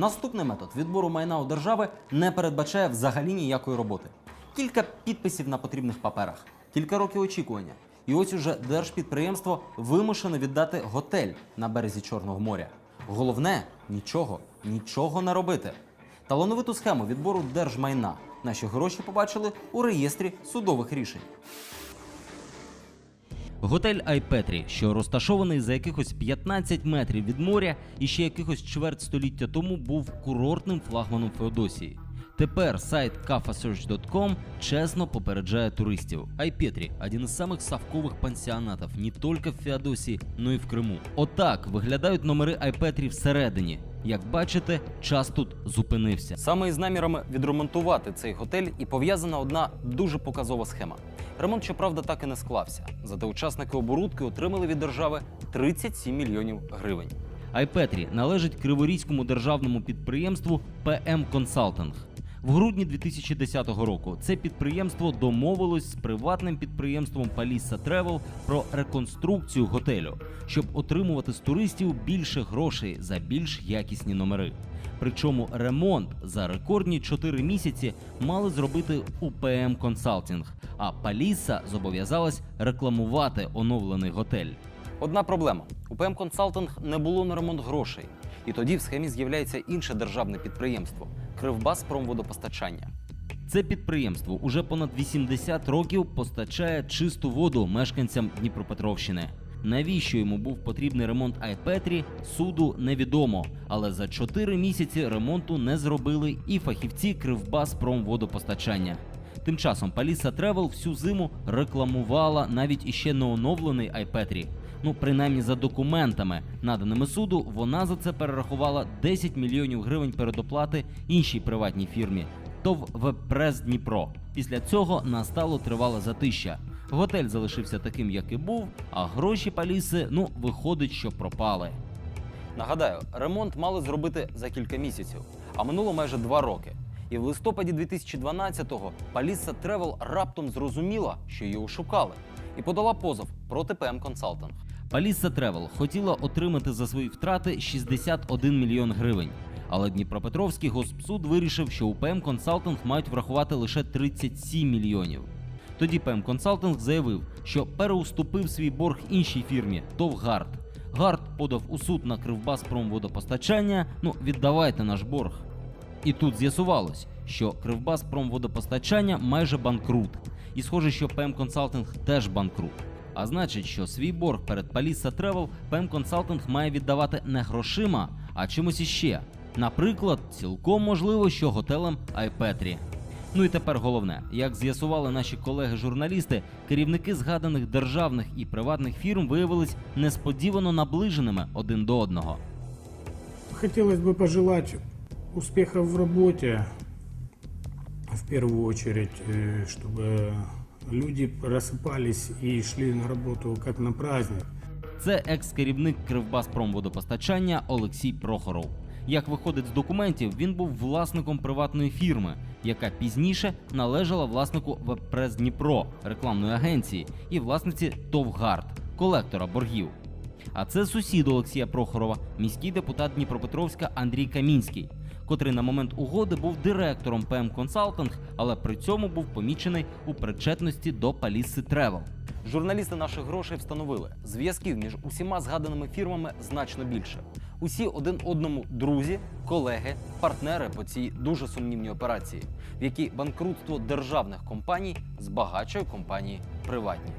Наступний метод відбору майна у держави не передбачає взагалі ніякої роботи. Кілька підписів на потрібних паперах, кілька років очікування. І ось уже держпідприємство вимушене віддати готель на березі Чорного моря. Головне нічого, нічого не робити. Талановиту схему відбору держмайна наші гроші побачили у реєстрі судових рішень. Готель Айпетрі, що розташований за якихось 15 метрів від моря і ще якихось чверть століття тому був курортним флагманом Феодосії. Тепер сайт kafasearch.com чесно попереджає туристів. Айпетрі – один із самих савкових пансіонатів не тільки в Феодосії, но й в Криму. Отак виглядають номери Айпетрі всередині. Як бачите, час тут зупинився. Саме із намірами відремонтувати цей готель і пов'язана одна дуже показова схема. Ремонт, щоправда, так і не склався. Зате учасники оборудки отримали від держави 37 мільйонів гривень. Айпетрі належить Криворізькому державному підприємству ПМ Консалтинг. В грудні 2010 року це підприємство домовилось з приватним підприємством Palissa Travel про реконструкцію готелю, щоб отримувати з туристів більше грошей за більш якісні номери. Причому ремонт за рекордні 4 місяці мали зробити УПМ Консалтинг, а Паліса зобов'язалась рекламувати оновлений готель. Одна проблема: у ПМ Консалтинг не було на ремонт грошей. І тоді в схемі з'являється інше державне підприємство Кривбас Промводопостачання. Це підприємство уже понад 80 років постачає чисту воду мешканцям Дніпропетровщини. Навіщо йому був потрібний ремонт Айпетрі, суду невідомо. Але за 4 місяці ремонту не зробили і фахівці Кривбас Промводопостачання. Тим часом Паліса Тревел всю зиму рекламувала навіть іще не оновлений Айпетрі. Ну, принаймні за документами, наданими суду, вона за це перерахувала 10 мільйонів гривень передоплати іншій приватній фірмі ТОВ «Вебпрес Дніпро. Після цього настало тривале затища. Готель залишився таким, як і був, а гроші Паліси, ну, виходить, що пропали. Нагадаю, ремонт мали зробити за кілька місяців, а минуло майже два роки. І в листопаді 2012-го Паліса Тревел раптом зрозуміла, що її ошукали, і подала позов проти ПМ Консалтинг. Паліса Тревел хотіла отримати за свої втрати 61 мільйон гривень. Але Дніпропетровський госпсуд вирішив, що у ПМ Консалтинг мають врахувати лише 37 мільйонів. Тоді ПМ Консалтинг заявив, що переуступив свій борг іншій фірмі ТОВ Гард. Гард подав у суд на Кривбас Промводопостачання. Ну, віддавайте наш борг. І тут з'ясувалось, що Кривбас Промводопостачання майже банкрут. І схоже, що ПМ Консалтинг теж банкрут А значить, що свій борг перед Palisa Travel ПМ Консалтинг має віддавати не грошима, а чимось іще. Наприклад, цілком можливо, що готелем Айпетрі. Ну і тепер головне, як з'ясували наші колеги-журналісти, керівники згаданих державних і приватних фірм виявились несподівано наближеними один до одного. Хотелось бы пожелать успехов в работе, в первую очередь, э, чтобы люди просыпались и шли на работу как на праздник. Це екс-керівник Кривбаспромводопостачання Олексій Прохоров. Як виходить з документів, він був власником приватної фірми, яка пізніше належала власнику Вебпрес Дніпро рекламної агенції і власниці ТОВ Гард, колектора боргів. А це сусід Олексія Прохорова, міський депутат Дніпропетровська Андрій Камінський, котрий на момент угоди був директором ПМ Консалтинг, але при цьому був помічений у причетності до Паліси Тревел. Журналісти наших грошей встановили зв'язків між усіма згаданими фірмами значно більше. Усі один одному друзі, колеги, партнери по цій дуже сумнівній операції, в якій банкрутство державних компаній збагачує компанії приватні.